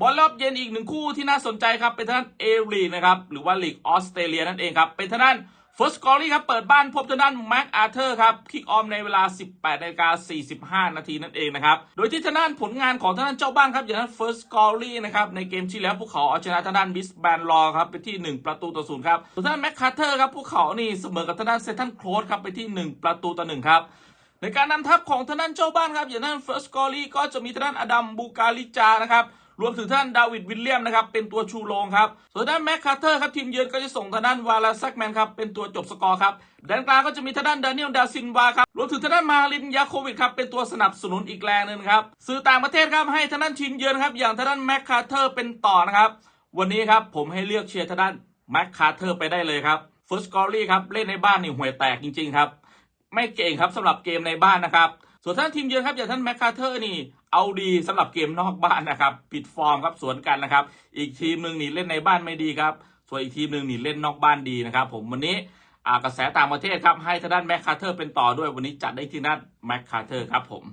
บอลรอบเย็นอีกหนึ่งคู่ที่น่าสนใจครับ เป็นทางด้านเอลีนะครับหรือว่าลีกออสเตรเลียนั่นเองครับ เป็นทางด้านเฟิร์สกอรี่ครับ เปิดบ้านพบทางด้านแม็กอาเธอร์ครับคิกออมในเวลา 18นาฬิกา45 นาทีนั่นเองนะครับ โดยที่ทางด้านผลงานของทางด้านเจ้าบ้านครับ อย่างนั้นเฟิร์สกอรี่นะครับในเกมที่แล้วพวกเขาเอาชนะทางด้านบิสแบนลอครับไปที่ 1 ประตูต่อศูนย์ครับส่วนทางด้านแม็กคาเธอร์ครับพวกเขานี่เสมอกับทางด้านเซทันโคลสครับไปที่ 1 ประตูต่อหนึ่งครับในการนำทัพของทางด้านเจ้าบ้านครับอย่างนั้นเฟิร์สกอรี่ก็จะมีทางด้านอดัมบูกาลิจานะครับ รวมถึงท่านดาวิดวิลเลียมนะครับเป็นตัวชูโรงครับส่วนด้านแม็กคาร์เตอร์ครับทีมเยือนก็จะส่งทางด้านวาลาซักแมนครับเป็นตัวจบสกอร์ครับแดนกลางก็จะมีทางด้านดานิเอลดาซินวาครับรวมถึงทางด้านมาลินยาโควิดครับเป็นตัวสนับสนุนอีกแรงหนึ่งครับสื่อต่างประเทศครับให้ทางด้านทีมเยือนครับอย่างทางด้านแม็กคาร์เตอร์เป็นต่อนะครับวันนี้ครับผมให้เลือกเชียร์ทางด้านแม็กคาร์เตอร์ไปได้เลยครับเฟิร์สกอรี่ครับเล่นในบ้านนี่ห่วยแตกจริงๆครับไม่เก่งครับสำหรับเกมในบ้านนะครับ ส่วนท่านทีมเยือนครับอย่างท่านแมคคาเทอร์นี่เอาดีสำหรับเกมนอกบ้านนะครับปิดฟอร์มครับสวนกันนะครับ อีกทีมหนึ่งนี่เล่นในบ้านไม่ดีครับส่วนอีกทีมหนึ่งนี่เล่นนอกบ้านดีนะครับ ผมวันนี้กระแสต่างประเทศครับให้ทางด้านแมคคาเทอร์เป็นต่อด้วยวันนี้จัดได้ที่ด้านแมคคาเทอร์ครับผม